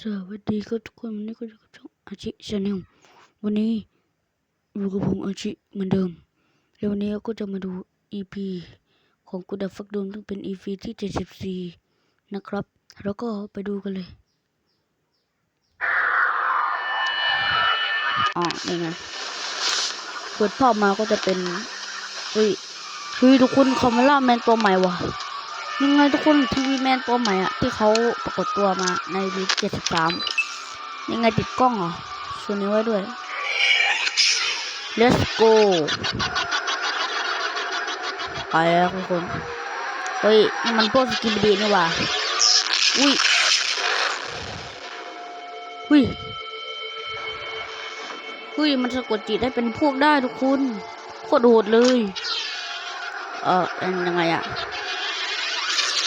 สวัสดีครับทุกคนวันนี้ก็อยู่กับช่องอาชิชาแนลวันนี้อยู่กับผมอาชิเหมือนเดิม แล้ววันนี้เราก็จะมาดู EP ของกูดับฟักโดมซึ่งเป็น EP ที่74นะครับ แล้วก็ไปดูกันเลยอ๋อนี่ไงเปิดภาพมาก็จะเป็นเฮ้ยเฮ้ยทุกคนคาเมล่าแมนตัวใหม่ว่ะ ยังไงทุกคนทีวีแมนตัวใหม่อะที่เขาปรากฏตัวมาในวีเจ็ดสิบสามยังไงติดกล้องเหรอชวนนี้ไว้ด้วย let's go ไปแล้วทุกคน เฮ้ยนี่มันพวกสกินบีนี่ว่าอุ้ยอุ้ยอุ้ยมันสะกดจิตได้เป็นพวกได้ทุกคนโคตรโหดเลย เออเป็นยังไงอะ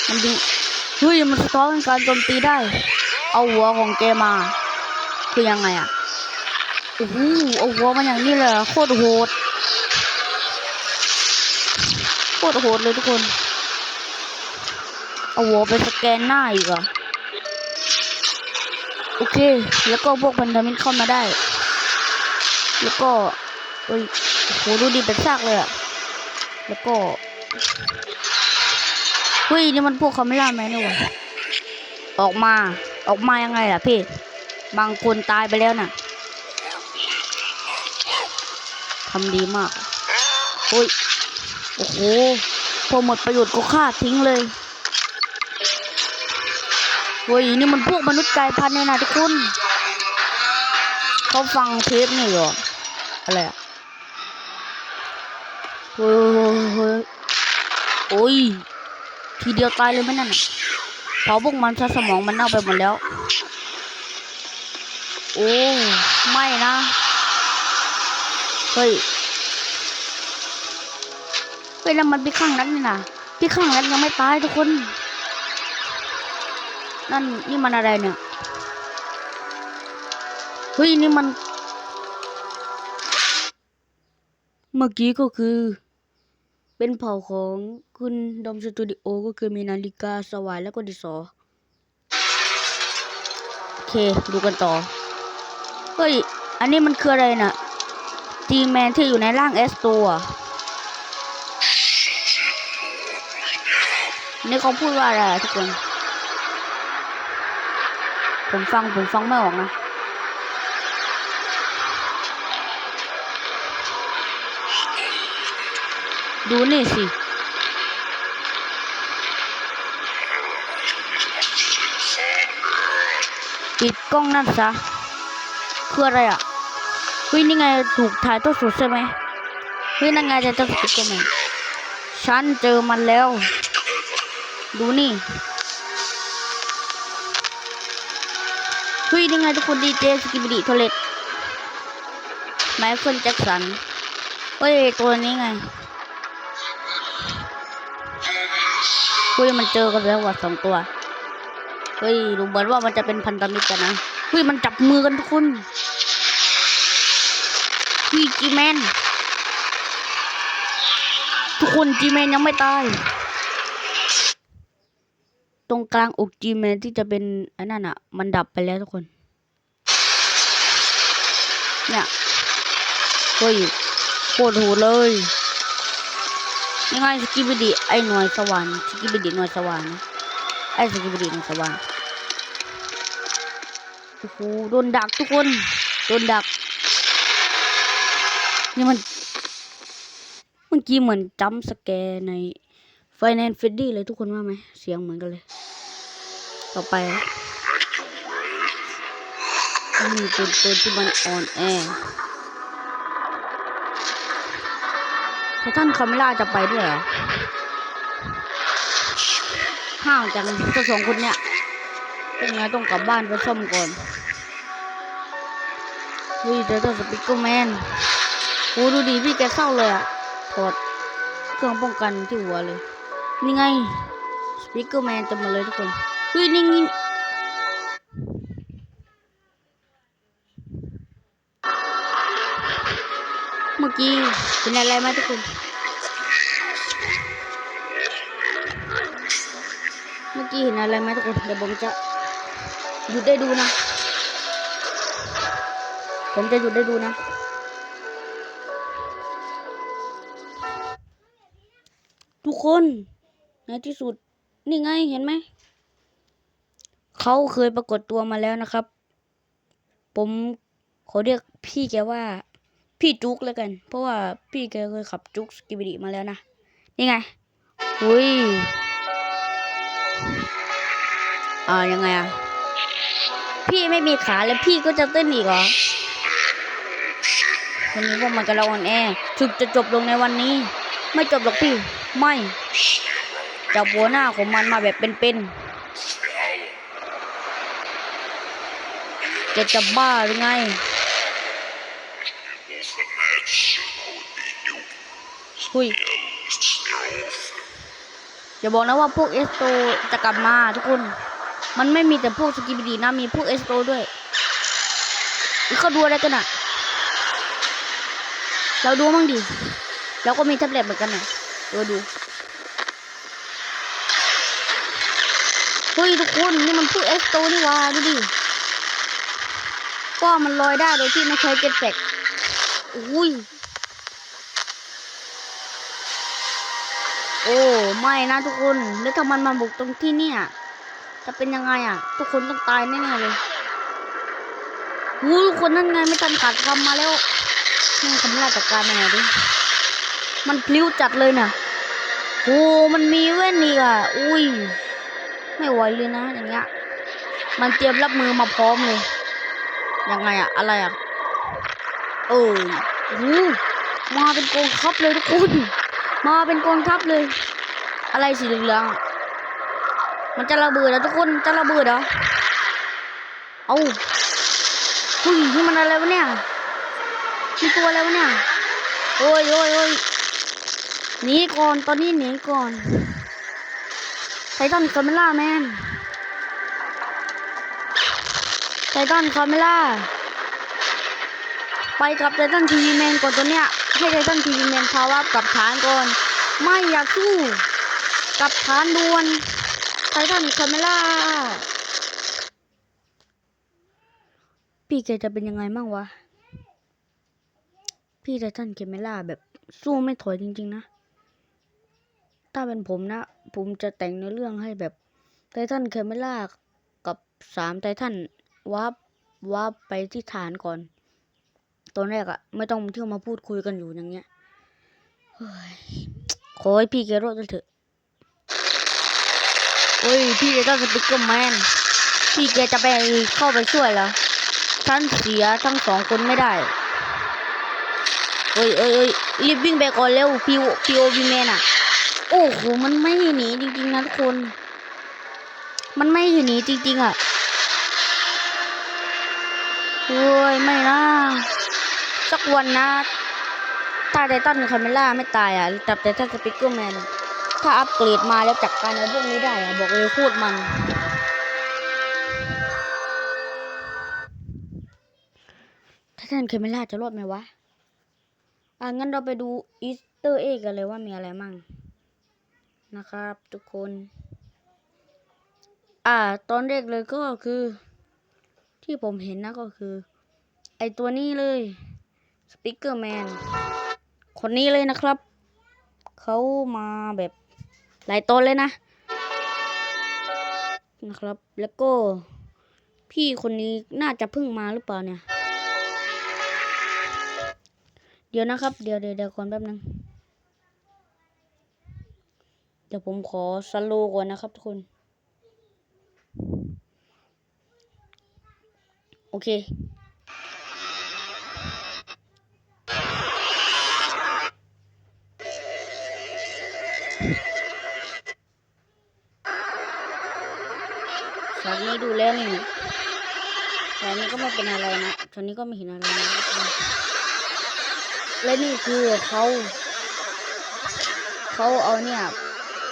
มันดึงเฮ้ยมันสะท้อนการโจมตีได้ เอาหัวของแกมา คือยังไงอะโอ้โหเอาหัวมาอย่างนี้เลยโคตรโหดโคตรโหดเลยทุกคน เอาหัวไปสแกนหน้าอีกเหรอะโอเค แล้วก็พวกพันธมิตรเข้ามาได้ แล้วก็เอ้ยโอ้โหดูดีเป็นซากเลยอะแล้วก็ เฮ้ยนี่มันพวกคาเมล่าแมนนี่หว่าออกมาออกมายังไงล่ะพี่ บางคนตายไปแล้วน่ะทำดีมากเฮ้ยโอ้โหพอหมดประโยชน์ก็ฆ่าทิ้งเลยเฮ้ยนี่มันพวกมนุษย์กายพันธุ์เนี่ยนะทุกคนเขาฟังเทปนี่เหรออะไรอะเฮ้ยเฮ้ยเฮ้ยโอ้ย ทีเดียวตายเลยไหมนั่นเพราะพวกมันซะสมองมันเน่าไปหมดแล้ว โอ้ไม่นะ เฮ้ยเฮ้ยแล้วมันพี่ข้างนั้นนี่นะพี่ข้างนั้นยังไม่ตายทุกคน นั่นนี่มันอะไรเนี่ย เฮ้ยนี่มัน เมื่อกี้ก็คือ เป็นเผ่าของคุณดอมสตูดิโอก็คือมีนาฬิกาสวายแล้วก็ดิสอโอเค ดูกันต่อ เฮ้ย อันนี้มันคืออะไรน่ะจีแมนที่อยู่ในร่างเอสตัวนี่เขาพูดว่าอะไรทุกคน ผมฟัง ผมฟังไม่ออกนะ ดูนี่สิ ปิดกล้องนั่นซะ คืออะไรอะเฮ้ยนี่ไงถูกถ่ายทอดสดใช่ไหมเฮ้ยนั่นไงจะจะสปิกเกอร์แมนฉันเจอมันแล้ว ดูนี่เฮ้ยนี่ไงทุกคนดีเจสกิบดีโทเลตไมเคิลแจ็คสันเฮ้ยตัวนี้ไง เฮ้ยมันเจอกันแล้วว่ะสองตัว เฮ้ยดูเหมือนว่ามันจะเป็นพันธมิตรกันนะ เฮ้ยมันจับมือกันทุกคนฮ้ยจีแมน ทุกคนจีแมนยังไม่ตาย ตรงกลางอกจีแมนที่จะเป็นอันนั้นอะ มันดับไปแล้วทุกคน เนี่ย เฮ้ยโคตรโหดเลย ยังไงสกิบดีไอ้หน่วยสวรรค์สกิบดีหน่วยสวรรค์นะไอ้สกิบดีหน่วยสวรรค์โอ้โหโดนดักทุกคนโดนดัก นี่มันเมื่อกี้เหมือนจัมป์สแกร์ในไฟแนนซ์เฟดดี้เลยทุกคนว่าไหมเสียงเหมือนกันเลย ต่อไปนี่เป็นตัวที่มันอ่อนแอ ไททันคาเมล่าจะไปด้วยเหรอห่างจังเจ้าสองคนเนี่ยเป็นไงต้องกลับบ้านไปซ่อมก่อนเฮ้ยเดี๋ยวต้อสปิกเกอร์แมนโอ้ดูดิพี่แกเศร้าเลยอะถอดเครื่องป้องกันที่หัวเลย นี่ไงสปิกเกอร์แมนจะมาเลยทุกคนเฮ้ยนี่ กี้เป็นอะไรไหมทุกคนเมื่อกี้เห็นอะไรไหมทุกคนเดี๋ยวผมจะหยุดได้ดูนะ ผมจะหยุดได้ดูนะทุกคนในที่สุด นี่ไงเห็นไหม เขาเคยปรากฏตัวมาแล้วนะครับ ผมขอเรียกพี่แกว่า พี่จุกแล้วกัน เพราะว่าพี่แกเคยขับจุกสกิบิดิมาแล้วนะ นี่ไงอุ้ยอ่ายังไงอะ พี่ไม่มีขาแล้วพี่ก็จะเต้นอีกเหรอวันนี้พวกมันกำลังอ่อนแอถึกจะจบลงในวันนี้ ไม่จบหรอกพี่ ไม่จับหัวหน้าของมันมาแบบเป็นๆจะจะบ้าหรือไง หุยอย่าบอกนะว่าพวกเอสโตจะกลับมาทุกคน มันไม่มีแต่พวกสกิบดีนะ มีพวกเอสโตด้วยนี่เขาดูอะไรกันอะเราดูมั่งดิเราก็มีแท็บเล็ตเหมือนกันนะดูดูเฮ้ยทุกคนนี่มันพวกเอสโตนี่ว่าดูดิก็มันลอยได้โดยที่ไม่ใช้เจ็ตแพ็กอุ้ย โอ้ไม่นะทุกคนแล้วถ้ามันมาบุกตรงที่เนี่ยจะเป็นยังไงอะ ทุกคนต้องตายแน่ๆเลยวู้ทุกคนนั่นไงไม่ทันขาดคำมาแล้วให้คำราชการมาหน่ดิมันพลิ้วจัดเลยน่ะโอ้มันมีเว้นอีกอะอุ้ยไม่ไหวเลยนะ อย่างเงี้ยมันเตรียมรับมือมาพร้อมเลยยังไงอะอะไรอะเออโอ้มาเป็นกองทัพเลยทุกคน มาเป็นกองทัพเลย อะไรสีเหลืองๆอะมันจะระเบิดแล้วทุกคนจะระเบิดเหรอเอาหุ้ยนี่มันอะไรวะเนี่ยมีตัวอะไรวะเนี่ยโอ้ยโอ้ยโอ้ยหนีก่อนตอนนี้หนีก่อนไททันคาเมล่าแมนไททันคาเมล่าไปกับไททันทีวีแมนก่อนตัวเนี้ย ให้ไททันทีวีแมนพาวับกลับฐานก่อน ไม่อยากสู้ กับฐานดวนไททันคาเมล่าพี่แกจะเป็นยังไงมั่งวะ พี่ไททันคาเมล่าแบบสู้ไม่ถอยจริง ๆ นะ ถ้าเป็นผมนะ ผมจะแต่งในเรื่องให้แบบไททันคาเมล่ากับสามไททันวาร์ปวาร์ปไปที่ฐานก่อน ตอนแรกอะไม่ต้องเที่ยวมาพูดคุยกันอยู่อย่างเงี้ยเฮ้ยขอให้พี่แกรอดด้วยเถอะเฮ้ยพี่จะต้องสปิกเกอร์แมนพี่แกจะไปเข้าไปช่วยเหรอฉันเสียทั้งสองคนไม่ได้เอ้ยเอ้ยเอ้ยรีบวิ่งไปก่อนเร็วพีโอพีโอวีแมนอะโอ้โหมันไม่หนีจริงๆนะทุกคน มันไม่หนีจริงๆอะโอ้ยไม่นะ สักวันนะ ถ้าไททันคาเมล่าไม่ตายอะจับไททันสปิกเกอร์แมน ถ้าอัปเกรดมาแล้วจัดการในพวกนี้ได้อะ บอกเลยโคตรมัน ไททันคาเมล่าจะรอดไหมวะ อะ งั้นเราไปดูอีสเตอร์เอ็กกันเลยว่ามีอะไรมั่ง นะครับทุกคน อ่า ตอนแรกเลยก็คือ ที่ผมเห็นนะก็คือ ไอตัวนี้เลย สปิเกอร์แมนคนนี้เลยนะครับ เขามาแบบหลายตอนเลยนะ นะครับ แล้วก็ พี่คนนี้น่าจะเพิ่งมาหรือเปล่าเนี่ย เดี๋ยวนะครับ เดี๋ยวเดี๋ยวเดี๋ยวก่อนแป๊บนึง เดี๋ยวผมขอสโลว์ก่อนนะครับทุกคน โอเค นี้ดูแล้วนี่ฉากนี้ก็ไม่เป็นอะไรนะฉากนี้ก็ไม่เห็นอะไรนะและนี่คือเขาเขาเอาเนี่ย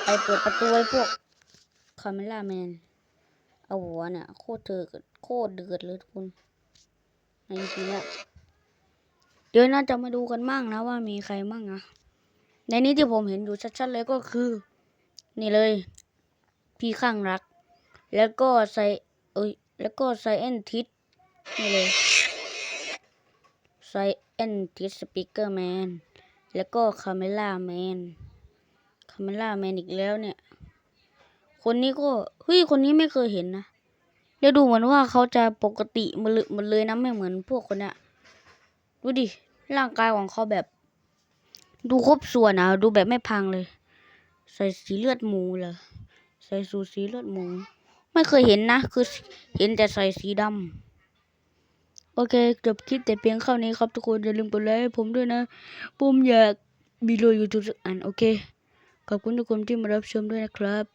ไปเปิดประตูให้พวกคาเมล่าแมนเอาหัวเนี่ยโคตรเถือโคตรเดือดเลยทุกคนในทีเนี้ยเดี๋ยวน่าจะมาดูกันมั่งนะว่ามีใครมั่งอะในนี้ที่ผมเห็นอยู่ชัดๆเลยก็คือ นี่เลย พี่ข้างรัก แล้วก็ใส่เอ้ยแล้วก็ไซเอนทิสนี่เลยไซเอนทิสสปีกเกอร์แมนแล้วก็คาเมล่าแมนคาเมล่าแมนอีกแล้วเนี่ย คนนี้ก็เฮ้ยคนนี้ไม่เคยเห็นนะแล้วดูเหมือนว่าเขาจะปกติหมดเลยหมดเลยนะไม่เหมือนพวกคนเนี้ยดูดิร่างกายของเขาแบบ ดูครบส่วนอะดูแบบไม่พังเลย ใส่สีเลือดหมูเหรอใส่สูสีเลือดหมู ไม่เคยเห็นนะ คือเห็นแต่ใส่สีดำโอเคจบคลิปแต่เพียงเท่านี้ครับทุกคนอย่าลืมกดไลค์ผมด้วยนะผมอยากมีโลยูทูบสักอันโอเคขอบคุณทุกคนที่มารับชมด้วยนะครับ